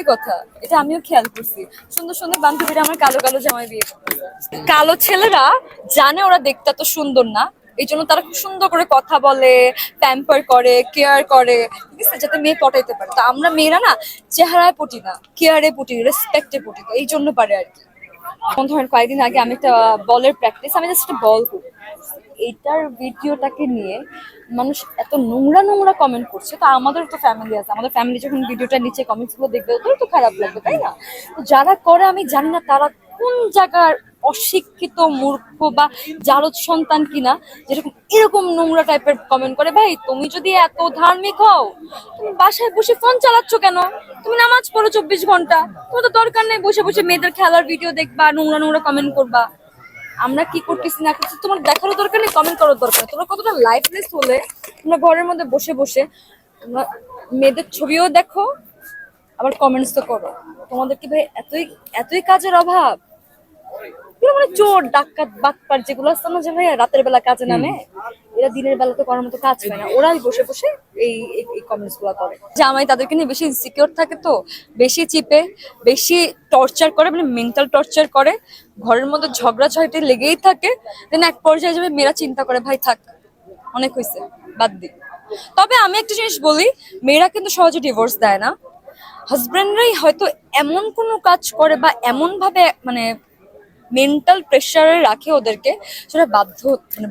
সত্যি কথা, এটা আমিও খেয়াল করছি। সুন্দর সুন্দর বান্ধবীরা আমার কালো কালো জামাই বিয়ে কালো ছেলেরা জানে ওরা দেখতে তো সুন্দর না, এই জন্য তারা খুব সুন্দর করে কথা বলে প্যাম্পার করে কেয়ার করে যাতে মেয়ে পটাইতে পারে। তা আমরা মেয়েরা না চেহারায় পটি না কেয়ারে পটি রেসপেক্টে পটি এই জন্য পারে আর কি। যেমন ধরেন কয়েকদিন আগে আমি একটা বলের প্র্যাকটিস আমি জাস্ট বল করি। এইটার ভিডিওটাকে নিয়ে মানুষ এত নোংরা নোংরা কমেন্ট করছে। তো আমাদের তো ফ্যামিলি আছে। আমাদের ফ্যামিলি যখন ভিডিওটা নিচে কমেন্টসগুলো দেখবে ওদের তো খারাপ লাগবে, তাই না? তো যারা করে, আমি জানি না তারা কোন জায়গার অশিক্ষিত মূর্খ বা জারদ সন্তান কিনা, যেরকম এরকম নোংরা টাইপের কমেন্ট করে, ভাই, তুমি যদি এত ধার্মিক হও, তুমি বাসায় বসে ফোন চালাচ্ছ কেন? তুমি নামাজ পড়ো চব্বিশ ঘণ্টা, তোমার তো দরকার নেই বসে বসে মেয়েদের খেলার ভিডিও দেখবা, নোংরা নোংরা কমেন্ট করবা। আমরা কি করতেছি না করতেছি? তোমার দেখারও দরকার নেই কমেন্ট করার দরকার। তোমরা কতটা লাইফলেস হলে, তোমরা ঘরের মধ্যে বসে বসে তোমরা মেয়েদের ছবিও দেখো, আবার কমেন্টস তো করো। তোমাদের কি ভাই এতই এতই কাজের অভাব? মানে চোর ডাকাত বাটপার যেগুলো আছে না যে ভাই রাতের বেলা কাজে নামে এরা দিনের বেলা তো করার মতো কাজ পায় না। ওরাই বসে বসে এই এই- কমেন্টসগুলো করে। জামাই তাদেরকে নিয়ে বেশি ইনসিকিউর থাকে তো বেশি চিপে বেশি টর্চার করে মানে মেন্টাল টর্চার করে ঘরের মধ্যে ঝগড়া ঝাঁটি লেগেই থাকে দেন এক পর্যায়ে যাবে মেয়েরা চিন্তা করে ভাই থাক অনেক হয়েছে বাদ দিই তবে আমি একটা জিনিস বলি মেয়েরা কিন্তু সহজে ডিভোর্স দেয় না। হাজব্যান্ডরাই হয়তো এমন কোনো কাজ করে বা এমন ভাবে মানে মেন্টাল প্রেশারে রাখে ওদেরকে, সেটা বাধ্য মানে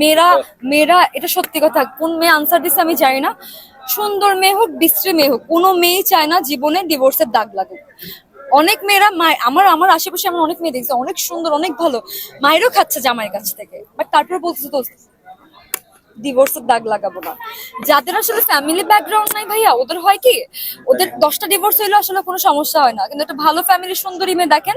মেয়েরা মেয়েরা, এটা সত্যি কথা, কোন মেয়ে আনসার দিচ্ছে আমি জানি না। সুন্দর মেয়ে হোক, বিশ্রী মেয়ে হোক, কোনো মেয়েই চায় না জীবনে ডিভোর্সের দাগ লাগুক। অনেক মেয়েরা মায়ের আমার আমার আশেপাশে আমার অনেক মেয়ে দেখছে, অনেক সুন্দর, অনেক ভালো, মায়েরও খাচ্ছে জামাইয়ের কাছ থেকে। বাট তারপরে বলতেছে তো ডিভোর্সের দাগ লাগাবো না। যাদের আসলে ফ্যামিলি ব্যাকগ্রাউন্ড নাই ভাইয়া, ওদের হয় কি, ওদের দশটা ডিভোর্স হইলে আসলে কোনো সমস্যা হয় না। কিন্তু একটা ভালো ফ্যামিলি সুন্দরী মেয়ে দেখেন,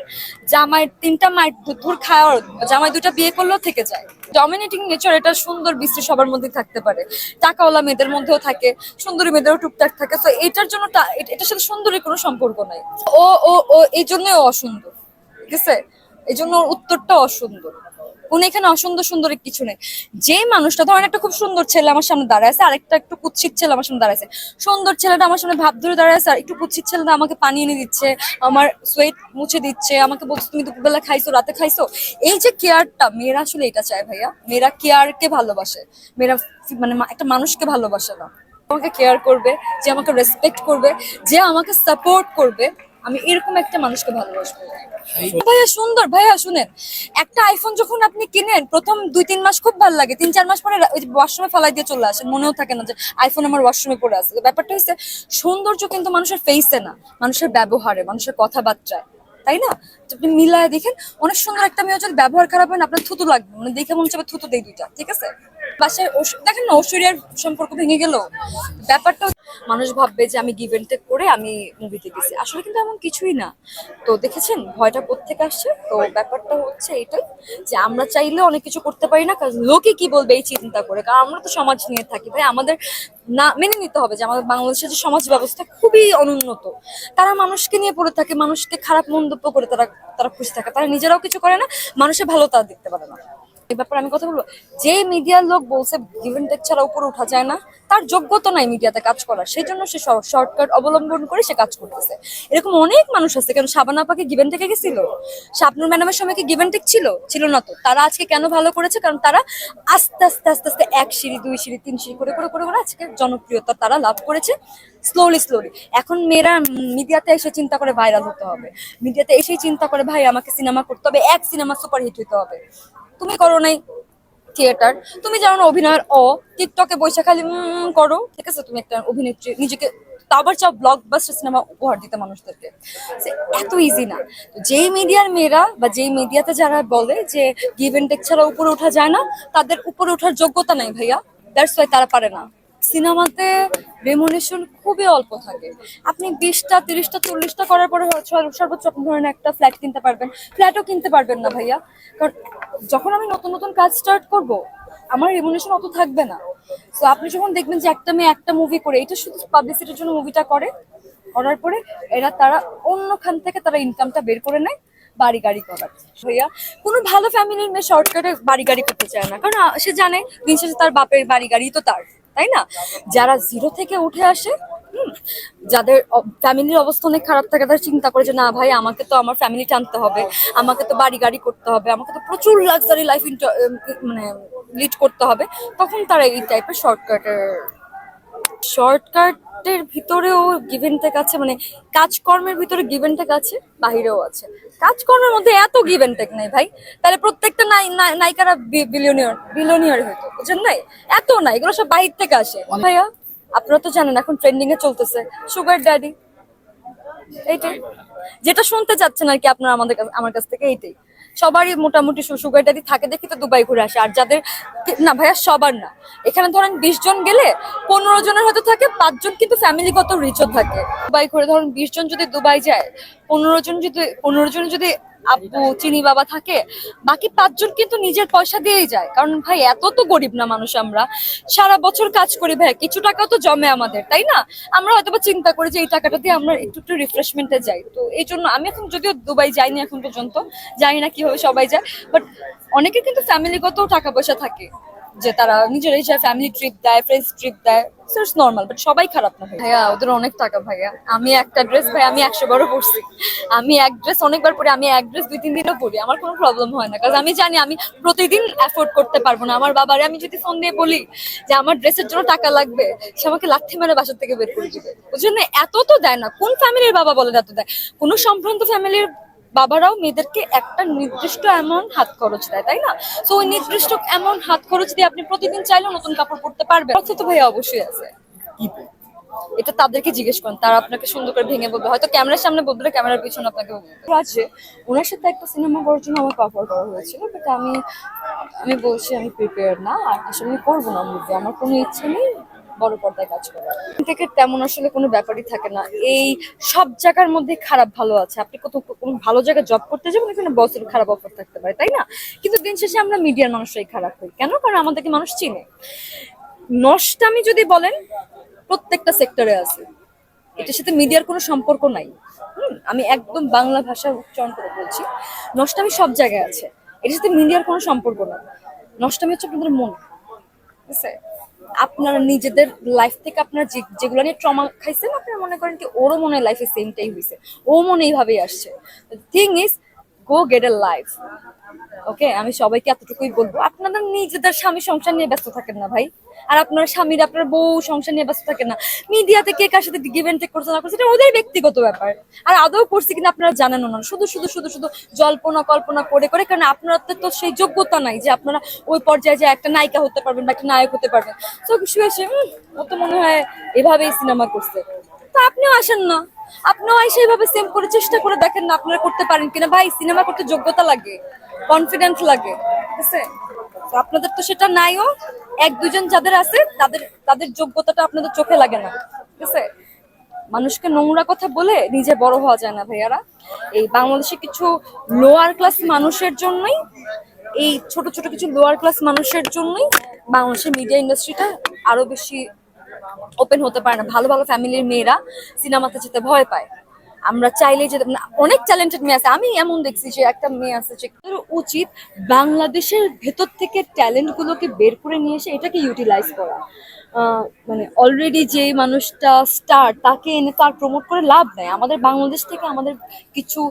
জামাই, তিনটা মায়ের ধুর খাওয়ার, জামাই দুটা বিয়ে করলেও থেকে যায়। ডমিনেটিং নেচার এটা সুন্দর বিশ্রী সবার মধ্যে থাকতে পারে। টাকাওয়ালা মেয়েদের মধ্যেও থাকে, সুন্দরী মেয়েদেরও টুকটাক থাকে। তো এটার জন্য এটার সাথে সুন্দরীর কোনো সম্পর্ক নাই। ও ও ও এই জন্যই অসুন্দর, ঠিক আছে? এই জন্য উত্তরটা অসুন্দর। কোন এখানে অসুন্দর সুন্দর কিছু নেই। যে মানুষটা, ধরেন একটা খুব সুন্দর ছেলে আমার সামনে দাঁড়ায় আছে, আরেকটা একটু কুৎসিত ছেলে আমার সামনে দাঁড়ায় আছে। সুন্দর ছেলেটা আমার সামনে ভাব ধরে দাঁড়ায় আছে, আর একটু কুৎসিত ছেলেটা আমাকে পানি এনে দিচ্ছে, আমার সোয়েট মুছে দিচ্ছে, আমাকে বলছে, তুমি দুপুরবেলা খাইছো, রাতে খাইছো? এই যে কেয়ারটা মেয়েরা আসলে এটা চায় ভাইয়া। মেয়েরা কেয়ারকে ভালোবাসে। মেয়েরা মানে একটা মানুষকে ভালোবাসে না। আমাকে কেয়ার করবে, যে আমাকে রেসপেক্ট করবে, যে আমাকে সাপোর্ট করবে, আমি এরকম একটা মানুষকে ভালোবাসবো। ভাইয়া সুন্দর ভাইয়া শুনেন। একটা আইফোন যখন আপনি কিনেন প্রথম দুই তিন মাস খুব ভালো লাগে। তিন চার মাস পরে ওই ওয়াশরুমে ফালাই দিয়ে চলে আসেন মনেও থাকে না যে আইফোন আমার ওয়াশরুমে পড়ে আছে। ব্যাপারটা হচ্ছে সৌন্দর্য কিন্তু মানুষের ফেসে না মানুষের ব্যবহারে মানুষের কথাবার্তায়। তাই না? আপনি মিলায় দেখেন অনেক সুন্দর একটা মেয়ে যদি ব্যবহার খারাপ হয় না আপনার থুতু লাগবে। মানে দেখে মনে হচ্ছে থুতু দেই দুইটা ঠিক আছে? বাসায় দেখেন না ঐশ্বরিয়ার সম্পর্ক ভেঙে গেল। ব্যাপারটা মানুষ ভাববে যে আমি গিভ টেক করে আমি মুভিতে গেছি আসলে কিন্তু এমন কিছুই না। তো দেখেছেন, ভয়টা কোথেকে আসছে। তো ব্যাপারটা হচ্ছে এটাই যে আমরা চাইলে অনেক কিছু করতে পারি না, কারণ লোকে কি বলবে এই চিন্তা করে? কারণ আমরা তো সমাজ নিয়ে থাকি ভাই আমাদের না, মেনে নিতে হবে যে আমাদের বাংলাদেশের যে সমাজ ব্যবস্থা খুবই অনুন্নত। তারা মানুষকে নিয়ে পড়ে থাকে, মানুষকে খারাপ মন্তব্য করে তারা তারা খুশি থাকে। তারা নিজেরাও কিছু করে না মানুষের ভালো তারা দেখতে পারে না। এই ব্যাপারে আমি কথা বলব। যে মিডিয়ার লোক বলছে গিভেন টেক ছাড়া উপরে উঠা যায় না, তার যোগ্যতা নাই মিডিয়াতে কাজ করার। সেই জন্য সে শর্টকাট অবলম্বন করে সে কাজ করতেছে। এরকম অনেক মানুষ আছে, কেন শাবানা আপাকে গিভেন টেকে গেছিল? শাবনুর ম্যাডামের সময় কি গিভেন টেক ছিল? ছিল না তো। তারা আজকে কেন ভালো করেছে? কারণ তারা আস্তে আস্তে আস্তে আস্তে এক সিঁড়ি, দুই সিঁড়ি, তিন সিঁড়ি করে করে করে করে আজকে জনপ্রিয়তা তারা লাভ করেছে স্লোলি স্লোলি এখন মেয়েরা মিডিয়াতে এসে চিন্তা করে, ভাইরাল হতে হবে। মিডিয়াতে এসেই চিন্তা করে, ভাই, আমাকে সিনেমা করতে হবে, এক সিনেমা সুপারহিট হতে হবে। তুমি করো নাই থিয়েটার তুমি জানো না অভিনয়ের অ, টিকটকে বসে খালি করো। ঠিক আছে, তুমি একটা অভিনেত্রী, নিজেকে তাবার চাও ব্লকবাস্টার সিনেমা উপহার দিতে মানুষদেরকে। এত ইজি না। যেই মিডিয়ার মেয়েরা বা যেই মিডিয়াতে যারা বলে যে গিভ এন্ড টেক ছাড়া উপরে ওঠা যায় না, তাদের উপরে ওঠার যোগ্যতা নাই ভাইয়া। দ্যাটস ওয়াই তারা পারে না। সিনেমাতে রেমুনেশন খুবই অল্প থাকে। আপনি বিশটা, তিরিশটা, চল্লিশটা করার পরে সর্বোচ্চ আপনি ধরেন একটা ফ্ল্যাট কিনতে পারবেন। ফ্ল্যাটও কিনতে পারবেন না ভাইয়া। কারণ যখন আমি নতুন নতুন কাজ স্টার্ট করব, আমার রেমুনেশন অত থাকবে না। তো আপনি যখন দেখবেন যে একটা মেয়ে একটা মুভি করে, এটা শুধু পাবলিসিটির জন্য মুভিটা করে, করার পরে এরা তারা অন্যখান থেকে তারা ইনকামটা বের করে নেয় বাড়ি গাড়ি করার। ভাইয়া, কোনো ভালো ফ্যামিলির মেয়ে শর্টকাটে বাড়ি গাড়ি করতে চায় না। কারণ সে জানে দিন শেষে তার বাপের বাড়ি গাড়ি তো তার। তাই না? যারা জিরো থেকে উঠে আসে যাদের ফ্যামিলির অবস্থা অনেক খারাপ থাকে, তারা চিন্তা করে যে, না ভাই, আমাকে তো আমার ফ্যামিলি টানতে হবে, আমাকে তো বাড়ি গাড়ি করতে হবে, আমাকে তো প্রচুর লাক্সারি লাইফ মানে লিড করতে হবে। তখন তারা এই টাইপের শর্টকাটের শর্টকাটের ভিতরেও গিভেন টেক আছে মানে কাজকর্মের ভিতরে গিভেন টেক আছে বাহিরেও আছে। কাজকর্মের মধ্যে এত গিভেন টেক নেই ভাই। তাহলে প্রত্যেকটা নায়িকারা বিলিয়নিয়র বিলিয়নিয়র হইতো বুঝছেন নাই? এত নাই এগুলো সব বাহির থেকে আসে। ভাইয়া আপনারা তো জানেন এখন ট্রেন্ডিং এ চলতেছে। সুগার ড্যাডি এইটাই। যেটা শুনতে চাচ্ছেন আর কি আপনারা আমাদের আমার কাছ থেকে এইটাই। সবারই মোটামুটি সুগার ড্যাডি থাকে দেখি তো দুবাই ঘুরে আসে। আর যাদের না ভাইয়া, সবার না। এখানে ধরেন বিশ জন গেলে পনেরো জনের হয়তো থাকে পাঁচজন কিন্তু ফ্যামিলিগত রিচও থাকে। দুবাই ঘুরে ধরুন বিশ জন যদি দুবাই যায়, পনেরো জন যদি পনেরো জন যদি আব্বু, চিনি বাবা থাকে, বাকি পাঁচজন কিন্তু নিজের পয়সা দিয়েই যায়। কারণ ভাই, এত তো গরিব না মানুষ আমরা। সারা বছর কাজ করি ভাই, কিছু টাকা তো জমে আমাদের, তাই না? আমরা হয়তো চিন্তা করি যে, এই টাকাটা দিয়ে আমরা একটু একটু রিফ্রেশমেন্টে যাই। তো এই জন্য আমি এখন যদিও দুবাই যাইনি এখন পর্যন্ত, জানি না কীভাবে সবাই যায় বাট অনেকে কিন্তু ফ্যামিলিগত টাকা পয়সা থাকে। যে তারা নিজেরাই যায় ফ্যামিলি ট্রিপ দেয় ফ্রেন্ডস ট্রিপ দেয়। ইটস নর্মাল বাট সবাই খারাপ না ভাইয়া। ওদের অনেক টাকা ভাইয়া। আমি একটা ড্রেস ভাই আমি একশো বারও পরছি। আমি এক ড্রেস অনেকবার পরি, আমি এক ড্রেস দুই তিন দিনও পরি। আমার কোনো প্রবলেম হয় না। কারণ আমি জানি আমি প্রতিদিন অ্যাফোর্ড করতে পারব না। আমার বাবারে আমি যদি ফোন দিয়ে বলি যে, আমার ড্রেসের জন্য টাকা লাগবে, সে আমাকে লাঠি মেরে বাসা থেকে বের করে দিবে। বুঝলেন এত তো দেয় না। কোন ফ্যামিলির বাবা বলে এত দেয়? কোনো সম্ভ্রান্ত ফ্যামিলির বাবারাও মেয়েদেরকে একটা নির্দিষ্ট অ্যামাউন্ট হাত খরচ দেয় তাই না? তো ওই নির্দিষ্ট অ্যামাউন্ট হাত খরচ দিয়ে আপনি প্রতিদিন চাইলেও নতুন কাপড় পরতে পারবেন। অর্থ তো ভাইয়া অবশ্যই আছে। এটা তাদেরকে জিজ্ঞেস করেন তারা আপনাকে সুন্দর করে ভেঙে বলবে। হয়তো ক্যামেরার সামনে বলবে না, ক্যামেরার পিছনে আপনাকে বলবে। আছে। ওনার সাথে একটা সিনেমা করার জন্য আমাকে অফার করা হয়েছিল বাট আমি আমি বলছি আমি প্রিপেয়ার না আর আসলে আমি করব না মুভি আমার কোনো ইচ্ছে নেই বড় পর্দায় কাজ করার থেকে তেমন আসলে কোনো ব্যাপারই থাকে না। এই সব জায়গার মধ্যে খারাপ ভালো আছে। আপনি কোথাও কোনো ভালো জায়গায় জব করতে যাবেন, এখানে বসের খারাপ অফার থাকতে পারে, তাই না? কিন্তু দিন শেষে আমরা মিডিয়ার মানুষরাই খারাপ হই। কেন? কারণ আমাদেরকে মানুষ চিনে। নষ্টামি যদি বলেন, প্রত্যেকটা সেক্টরে আছে। এটার সাথে মিডিয়ার কোনো সম্পর্ক নাই। আমি একদম বাংলা ভাষা উচ্চারণ করে বলছি। নষ্টামি সব জায়গায় আছে। এটার সাথে মিডিয়ার কোনো সম্পর্ক নাই। নষ্টামি হচ্ছে আপনাদের মন। ঠিক আছে আপনারা নিজেদের লাইফ থেকে আপনার যেগুলো নিয়ে ট্রমা খাইছেন, আপনারা মনে করেন কি ওরও মনে হয় লাইফে সেমটাই হয়েছে ও মনে এইভাবেই আসছে। Thing is go get a life okay আমি সবাইকে এতটুকুই বলব। আপনাদের নিজেদের স্বামী সংসার নিয়ে ব্যস্ত থাকেন না ভাই। আর আপনার স্বামীর, আপনার বউ সংসার নিয়ে ব্যস্ত থাকেন না। মিডিয়াতে কে কার সাথে গিভেন টেক করছে না করছে, এটা ওদের ব্যক্তিগত ব্যাপার। আর আদৌ করছে কিনা আপনারা জানেন না। শুধু শুধু শুধু শুধু জল্পনা, কল্পনা করে করে, কারণ আপনাদের তো সেই যোগ্যতা নাই যে আপনারা ওই পর্যায়ে যে একটা নায়িকা হতে পারবেন বা একটা নায়ক হতে পারবেন। তো শুয়েছে ও তো মনে হয় এভাবেই সিনেমা করছে। তো আপনিও আসেন না। আপনিও এসে এইভাবে সেম করে চেষ্টা করে দেখেন না আপনারা করতে পারেন কিনা। ভাই সিনেমা করতে যোগ্যতা লাগে কনফিডেন্স লাগে, ঠিক আছে? আপনাদের তো সেটা নাইও। এক দুজন যাদের আছে, তাদের তাদের যোগ্যতাটা আপনাদের চোখে লাগে না, ঠিক আছে? মানুষকে নোংরা কথা বলে নিজে বড় হওয়া যায় না, ভাইয়ারা। এই বাংলাদেশে কিছু লোয়ার ক্লাস মানুষের জন্যই, এই ছোট ছোট কিছু লোয়ার ক্লাস মানুষের জন্যই বাংলাদেশের মিডিয়া ইন্ডাস্ট্রিটা আরও বেশি ওপেন হতে পারে না। ভালো ভালো ফ্যামিলির মেয়েরা সিনেমাতে যেতে ভয় পায়। আমরা চাইলে যে অনেক ট্যালেন্টেড মেয়ে আছে। আমি এমন দেখছি যে একটা মেয়ে আছে যে উচিত বাংলাদেশের ভেতর থেকে ট্যালেন্ট গুলোকে বের করে নিয়ে এসে এটাকে ইউটিলাইজ করা। মানে অলরেডি যে মানুষটা স্টার তাকে এনে তার প্রমোট করে লাভ নেয় আমাদের বাংলাদেশ থেকে আমাদের কিছু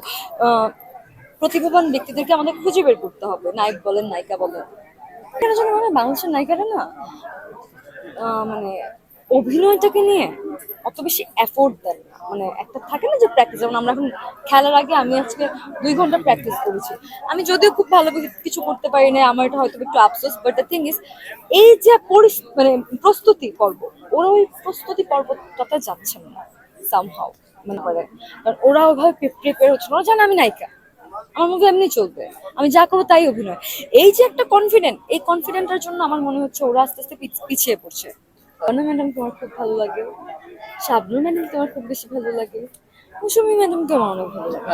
প্রতিভাবান ব্যক্তিদেরকে আমাদের খুঁজে বের করতে হবে। নায়ক বলেন, নায়িকা বলেন। কেন যেন মানে বাংলাদেশের নায়িকারা না মানে অভিনয়টাকে নিয়ে অত বেশি এফোর্ট দেন মানে একটা থাকে না যে প্র্যাকটিস যেমন আমরা এখন খেলার আগে আমি আজকে দুই ঘণ্টা প্র্যাকটিস করেছি। আমি যদিও খুব ভালো কিছু করতে পারি না আমার এটা হয়তো একটু আফসোস বাট দ্য থিং ইজ এই যে পরিস- মানে প্রস্তুতি পর্ব, ওরা ওই প্রস্তুতি পর্বটাতে যাচ্ছেন না সামহাও মনে করেন। কারণ ওরা ওইভাবে প্রিপেয়ার হচ্ছে ওরা জানে আমি নায়িকা। আমার মুভি এমনি চলবে। আমি যা করব তাই অভিনয়। এই যে একটা কনফিডেন্ট এই কনফিডেন্টের জন্য আমার মনে হচ্ছে ওরা আস্তে আস্তে পিছ- পিছিয়ে পড়ছে। অনু ম্যাডাম তোমার খুব ভালো লাগে। শাবনু ম্যাডাম তোমার খুব বেশি ভালো লাগে। মৌসুমী ম্যাডাম তোমার অনেক ভালো লাগে।